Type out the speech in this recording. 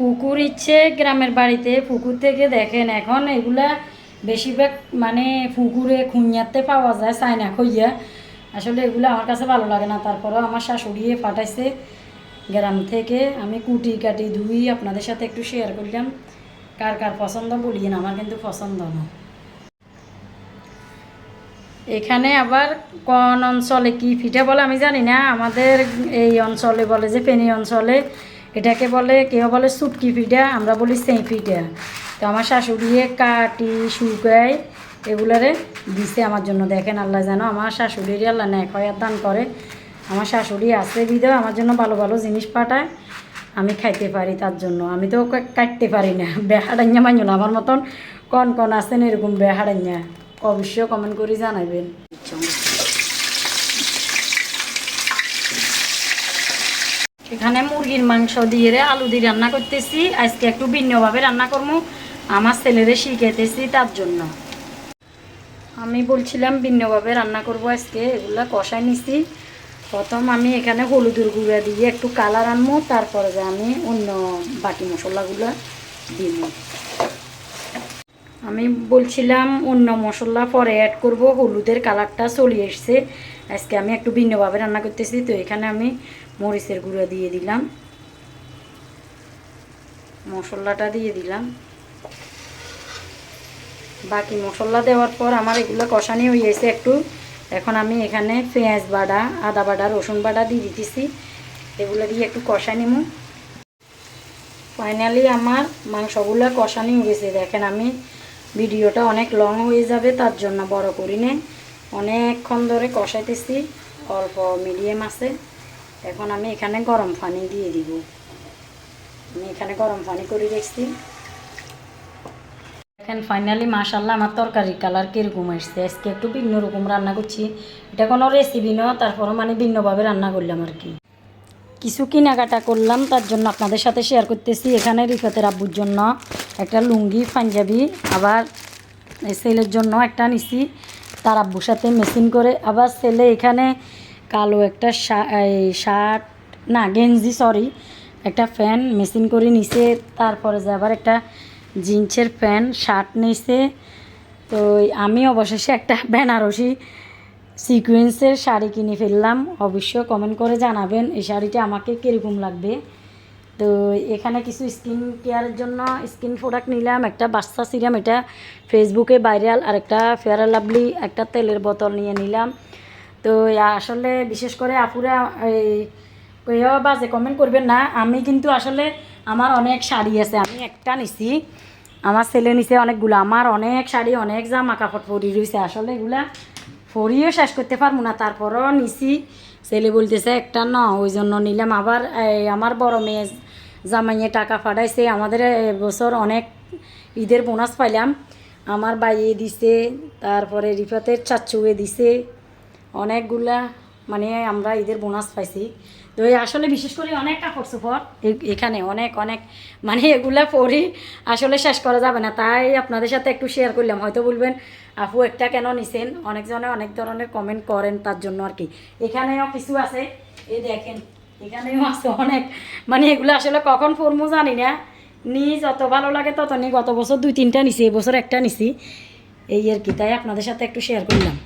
পুকুর ইচ্ছে গ্রামের বাড়িতে, পুকুর থেকে দেখেন এখন এগুলা বেশিরভাগ মানে পুকুরে খুঁড়িয়াতে পাওয়া যায় চায়না খইয়া আসলে এগুলো আমার কাছে ভালো লাগে না। তারপরেও আমার শাশুড়িয়ে পাঠাইছে গ্রাম থেকে। আমি কুটি কাটি ধুই, আপনাদের সাথে একটু শেয়ার করলাম। কার কার পছন্দ বলিয়ে না আমার কিন্তু পছন্দ না। এখানে আবার কোন অঞ্চলে কি পিঠা বলে আমি জানি না। আমাদের এই অঞ্চলে বলে যে ফেনী অঞ্চলে এটাকে বলে কেউ বলে, সুটকি পিঠা, আমরা বলি সেই পিঠা। তো আমার শাশুড়িয়ে কাটি, শুকায়, এগুলারে দিছে আমার জন্য। দেখেন আল্লাহ জানো আমার শাশুড়িরই আল্লাহ ন্যায় খয়ার দান করে। আমার শাশুড়ি আছে বিধেও আমার জন্য ভালো ভালো জিনিস পাঠায়। আমি খাইতে পারি তার জন্য। আমি তো কাটতে পারি না। বেহাড়াইয়া মাইল আমার মতন কন কন আছেন এরকম বেহাড়াইয়া। অবশ্যই কমেন্ট করে জানাবেন এখানে মুরগির মাংস দিয়ে রে আলু দিয়ে রান্না করতেছি। আজকে একটু ভিন্নভাবে রান্না করব আমার ছেলেরে শিখাইতেছি তার জন্য। আমি বলছিলাম ভিন্নভাবে রান্না করব আজকে, এগুলা কষাই নিছি। প্রথম আমি এখানে হলুদের গুঁড়া দিয়ে একটু কালার আনব তারপরে যে আমি অন্য বাকি মশলাগুলো দিব আমি বলছিলাম অন্য মশলা পরে অ্যাড করব, হলুদের কালারটা চলে এসছে। আজকে আমি একটু ভিন্নভাবে রান্না করতেছি, তো এখানে আমি মরিচের গুঁড়ো দিয়ে দিলাম। মশলাটা দিয়ে দিলাম। বাকি মশলা দেওয়ার পর আমার এগুলো কষানি হয়ে গেছে একটু। এখন আমি এখানে পেঁয়াজ বাটা, আদা বাটা, রসুন বাটা দিয়ে দিতেছি। এগুলো দিয়ে একটু কষা নিব ফাইনালি আমার মাংসগুলো কষানি হয়ে গেছে। দেখেন আমি ভিডিওটা অনেক লং হয়ে যাবে, তার জন্য বড় করি নে অনেকক্ষণ ধরে কষাইতেছি, অল্প মিডিয়াম আছে। এখন আমি এখানে গরম পানি দিয়ে দিব। আমি এখানে গরম পানি করে রেখেছি। দেখেন ফাইনালি মাশাল্লাহ আমার তরকারির কালার কীরকম আসছে আজকে একটু ভিন্ন রকম রান্না করছি। এটা কোনো রেসিপি নয়, তারপরও মানে ভিন্নভাবে রান্না করলাম আর কি। কিছু কেনাকাটা করলাম, তার জন্য আপনাদের সাথে শেয়ার করতেছি। এখানে রিফাতের আব্বুর জন্য একটা লুঙ্গি, পাঞ্জাবি, আবার ছেলের জন্য একটা নিছি। তার আব্বুর সাথে মেশিন করে, আবার ছেলে এখানে কালো একটা শার্ট, না, গেঞ্জি সরি একটা ফ্যান মেশিন করে নিছে, তারপরে যে আবার একটা জিন্সের প্যান্ট, শার্ট নিছে। তো আমি অবশেষে একটা বেনারসি সিকুয়েন্সের শাড়ি কিনে ফেললাম। অবশ্যই কমেন্ট করে জানাবেন, এই শাড়িটা আমাকে কীরকম লাগবে? তো এখানে কিছু স্কিন কেয়ারের জন্য স্কিন প্রোডাক্ট নিলাম, একটা বাচ্চা সিরাম এটা ফেসবুকে ভাইরাল আর একটা ফেয়ার লাভলি একটা তেলের বোতল নিয়ে নিলাম। তো আসলে বিশেষ করে আপুরা, এই, কেউ বাজে কমেন্ট করবেন না, আমি কিন্তু আসলে আমার অনেক শাড়ি আছে, আমি একটা নিছি। আমার ছেলে নিছে অনেকগুলো, আমার অনেক শাড়ি, অনেক জামা কাপড় পরি রয়েছে, আসলে এগুলা ফরিও শেষ করতে পারব না, তারপরও নিছি। ছেলে বলতেছে, একটা ন ওই জন্য নিলাম। আবার আমার বড় মেয়ে জামাইয়ে টাকা ফাটাইছে আমাদের বছর অনেক ঈদের বোনাস পাইলাম। আমার বাইয়ে দিছে, তারপরে রিফাতের চাচুয়ে দিছে। অনেকগুলা মানে আমরা ঈদের বোনাস পাইছি। তো আসলে বিশেষ করে অনেক কাপড় এ- এখানে অনেক অনেক মানে এগুলা পরি আসলে শেষ করা যাবে না। তাই আপনাদের সাথে একটু শেয়ার করলাম। হয়তো বলবেন, আপু, একটা কেন নিছেন? অনেকজনে অনেক ধরনের কমেন্ট করেন তার জন্য আর কি। এখানেও কিছু আছে। এই দেখেন, এখানেও আছে অনেক। মানে এগুলো আসলে কখন পরমু জানি না। নি যত ভালো লাগে তত নি গত বছর দুই তিনটা নিছি এই বছর একটা নিছি। এই আর কি। তাই আপনাদের সাথে একটু শেয়ার করলাম।